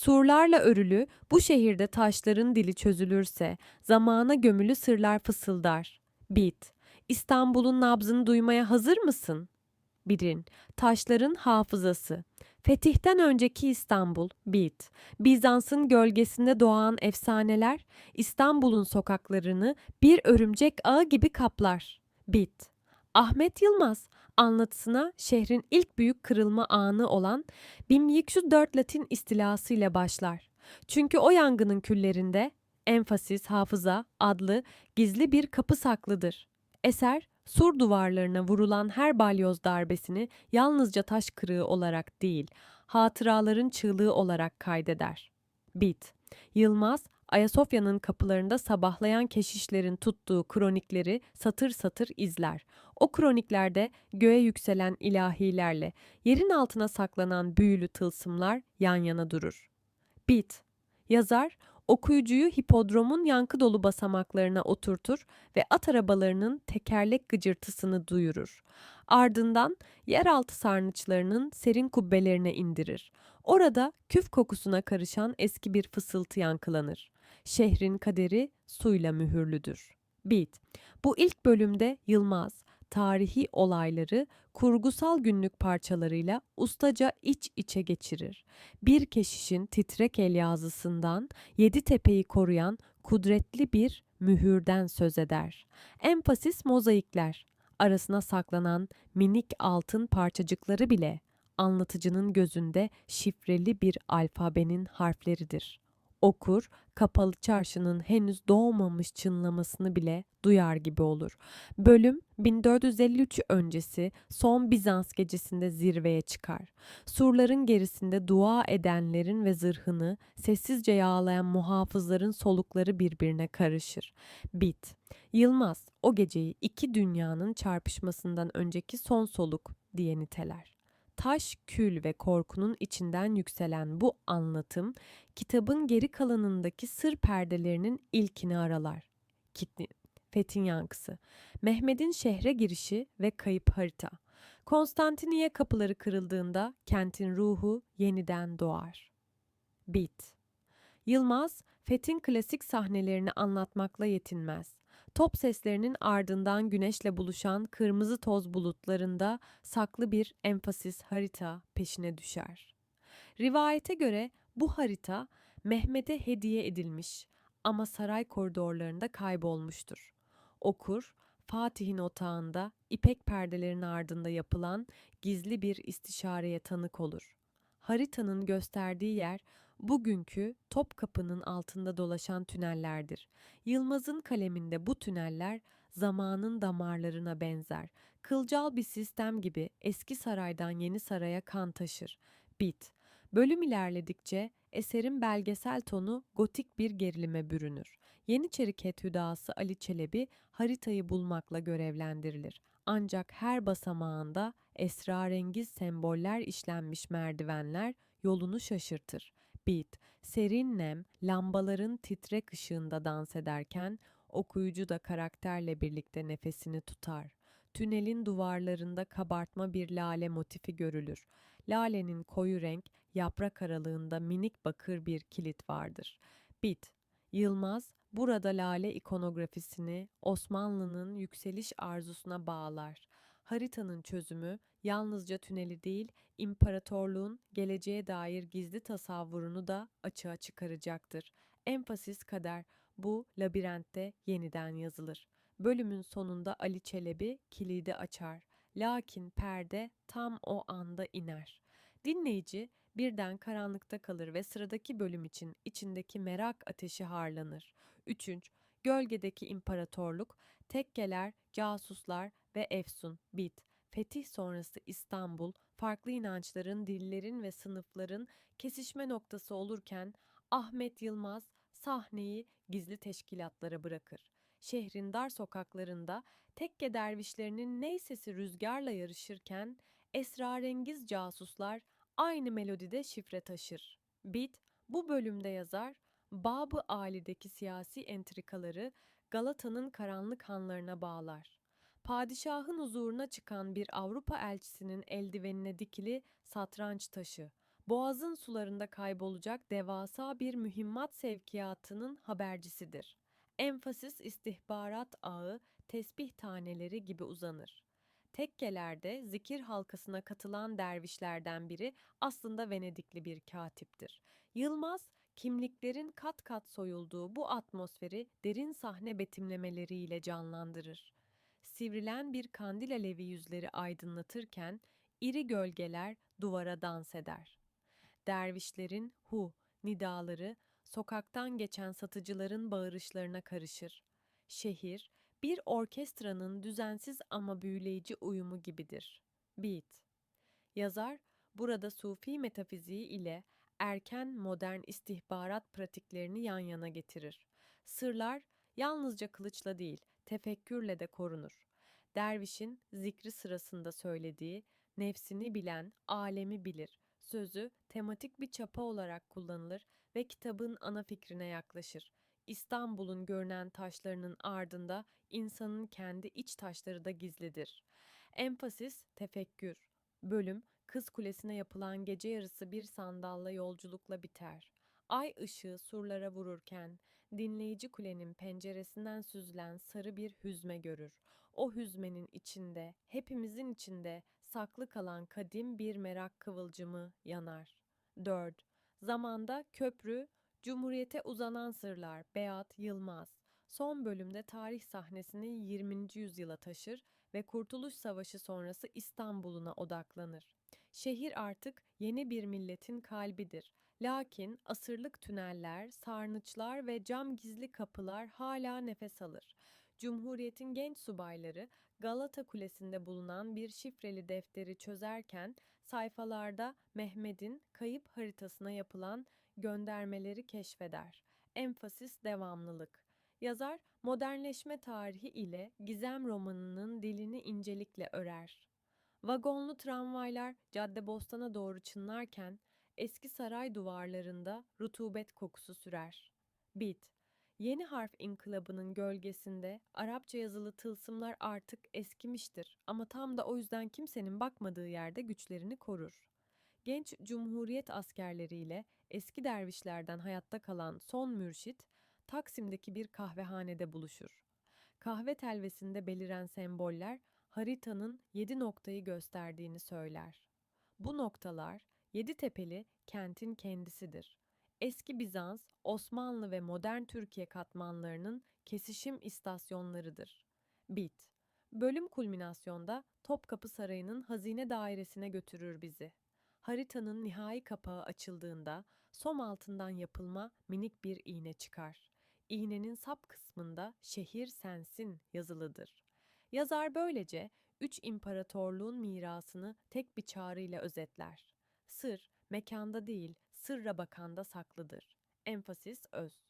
Surlarla örülü bu şehirde taşların dili çözülürse zamana gömülü sırlar fısıldar. Bit. İstanbul'un nabzını duymaya hazır mısın? Birin. Taşların hafızası. Fetihten önceki İstanbul, Bit. Bizans'ın gölgesinde doğan efsaneler İstanbul'un sokaklarını bir örümcek ağı gibi kaplar. Bit. Ahmet Yılmaz anlatısına şehrin ilk büyük kırılma anı olan 1104 Latin istilası ile başlar. Çünkü o yangının küllerinde Enfasis Hafıza adlı gizli bir kapı saklıdır. Eser, sur duvarlarına vurulan her balyoz darbesini yalnızca taş kırığı olarak değil, hatıraların çığlığı olarak kaydeder. Bit. Yılmaz, Ayasofya'nın kapılarında sabahlayan keşişlerin tuttuğu kronikleri satır satır izler. O kroniklerde göğe yükselen ilahilerle yerin altına saklanan büyülü tılsımlar yan yana durur. Bit. Yazar, okuyucuyu hipodromun yankı dolu basamaklarına oturtur ve at arabalarının tekerlek gıcırtısını duyurur. Ardından yeraltı sarnıçlarının serin kubbelerine indirir. Orada küf kokusuna karışan eski bir fısıltı yankılanır. Şehrin kaderi suyla mühürlüdür. Bit. Bu ilk bölümde Yılmaz, tarihi olayları kurgusal günlük parçalarıyla ustaca iç içe geçirir. Bir keşişin titrek el yazısından yedi tepeyi koruyan kudretli bir mühürden söz eder. Enfasis mozaikler, arasına saklanan minik altın parçacıkları bile anlatıcının gözünde şifreli bir alfabenin harfleridir. Okur, kapalı çarşının henüz doğmamış çınlamasını bile duyar gibi olur. Bölüm 1453 öncesi son Bizans gecesinde zirveye çıkar. Surların gerisinde dua edenlerin ve zırhını sessizce yağlayan muhafızların solukları birbirine karışır. Bit. Yılmaz o geceyi iki dünyanın çarpışmasından önceki son soluk diye niteler taş, kül ve korkunun içinden yükselen bu anlatım, kitabın geri kalanındaki sır perdelerinin ilkini aralar. Kitni, Fethin Yankısı, Mehmet'in şehre girişi ve kayıp harita. Konstantiniye kapıları kırıldığında kentin ruhu yeniden doğar. Bit Yılmaz, Fethin klasik sahnelerini anlatmakla yetinmez top seslerinin ardından güneşle buluşan kırmızı toz bulutlarında saklı bir enfasis harita peşine düşer. Rivayete göre bu harita Mehmet'e hediye edilmiş ama saray koridorlarında kaybolmuştur. Okur, Fatih'in otağında ipek perdelerin ardında yapılan gizli bir istişareye tanık olur. Haritanın gösterdiği yer bugünkü Topkapı'nın altında dolaşan tünellerdir. Yılmaz'ın kaleminde bu tüneller zamanın damarlarına benzer. Kılcal bir sistem gibi eski saraydan yeni saraya kan taşır. Bit. Bölüm ilerledikçe eserin belgesel tonu gotik bir gerilime bürünür. Yeniçeri hüdası Ali Çelebi haritayı bulmakla görevlendirilir. Ancak her basamağında esrarengiz semboller işlenmiş merdivenler yolunu şaşırtır. Beat, serin nem, lambaların titrek ışığında dans ederken okuyucu da karakterle birlikte nefesini tutar. Tünelin duvarlarında kabartma bir lale motifi görülür. Lalenin koyu renk, yaprak aralığında minik bakır bir kilit vardır. Bit, Yılmaz, burada lale ikonografisini Osmanlı'nın yükseliş arzusuna bağlar. Haritanın çözümü yalnızca tüneli değil, imparatorluğun geleceğe dair gizli tasavvurunu da açığa çıkaracaktır. Enfasis kader bu labirentte yeniden yazılır. Bölümün sonunda Ali Çelebi kilidi açar. Lakin perde tam o anda iner. Dinleyici birden karanlıkta kalır ve sıradaki bölüm için içindeki merak ateşi harlanır. Üçüncü, gölgedeki imparatorluk, tekkeler, casuslar ve Efsun, Bit, fetih sonrası İstanbul, farklı inançların, dillerin ve sınıfların kesişme noktası olurken Ahmet Yılmaz sahneyi gizli teşkilatlara bırakır. Şehrin dar sokaklarında tekke dervişlerinin ney sesi rüzgarla yarışırken esrarengiz casuslar aynı melodide şifre taşır. Bit bu bölümde yazar Babı Ali'deki siyasi entrikaları Galata'nın karanlık hanlarına bağlar. Padişahın huzuruna çıkan bir Avrupa elçisinin eldivenine dikili satranç taşı. boğazın sularında kaybolacak devasa bir mühimmat sevkiyatının habercisidir. Enfasis istihbarat ağı tesbih taneleri gibi uzanır. Tekkelerde zikir halkasına katılan dervişlerden biri aslında Venedikli bir katiptir. Yılmaz, kimliklerin kat kat soyulduğu bu atmosferi derin sahne betimlemeleriyle canlandırır. Sivrilen bir kandil alevi yüzleri aydınlatırken iri gölgeler duvara dans eder. Dervişlerin hu nidaları sokaktan geçen satıcıların bağırışlarına karışır. Şehir bir orkestranın düzensiz ama büyüleyici uyumu gibidir. Beat Yazar burada sufi metafiziği ile erken modern istihbarat pratiklerini yan yana getirir. Sırlar yalnızca kılıçla değil, tefekkürle de korunur. Dervişin zikri sırasında söylediği nefsini bilen alemi bilir sözü tematik bir çapa olarak kullanılır ve kitabın ana fikrine yaklaşır. İstanbul'un görünen taşlarının ardında insanın kendi iç taşları da gizlidir. Enfasis tefekkür. Bölüm Kız Kulesi'ne yapılan gece yarısı bir sandalla yolculukla biter. Ay ışığı surlara vururken dinleyici kulenin penceresinden süzülen sarı bir hüzme görür. O hüzmenin içinde, hepimizin içinde saklı kalan kadim bir merak kıvılcımı yanar. 4. Zamanda köprü, Cumhuriyete uzanan sırlar Beat Yılmaz. Son bölümde tarih sahnesini 20. yüzyıla taşır ve Kurtuluş Savaşı sonrası İstanbul'una odaklanır. Şehir artık yeni bir milletin kalbidir. Lakin asırlık tüneller, sarnıçlar ve cam gizli kapılar hala nefes alır. Cumhuriyet'in genç subayları Galata Kulesi'nde bulunan bir şifreli defteri çözerken sayfalarda Mehmet'in kayıp haritasına yapılan göndermeleri keşfeder. Enfasis devamlılık. Yazar modernleşme tarihi ile gizem romanının dilini incelikle örer. Vagonlu tramvaylar Caddebostan'a doğru çınlarken eski saray duvarlarında rutubet kokusu sürer. Bit. Yeni harf inkılabının gölgesinde Arapça yazılı tılsımlar artık eskimiştir ama tam da o yüzden kimsenin bakmadığı yerde güçlerini korur. Genç Cumhuriyet askerleriyle eski dervişlerden hayatta kalan son mürşit Taksim'deki bir kahvehanede buluşur. Kahve telvesinde beliren semboller haritanın yedi noktayı gösterdiğini söyler. Bu noktalar Yeditepe'li kentin kendisidir. Eski Bizans, Osmanlı ve modern Türkiye katmanlarının kesişim istasyonlarıdır. Bit. Bölüm kulminasyonda Topkapı Sarayı'nın hazine dairesine götürür bizi. Haritanın nihai kapağı açıldığında som altından yapılma minik bir iğne çıkar. İğnenin sap kısmında şehir sensin yazılıdır. Yazar böylece üç imparatorluğun mirasını tek bir çağrıyla özetler. Sır, mekanda değil, sırra bakanda saklıdır. Enfasis öz.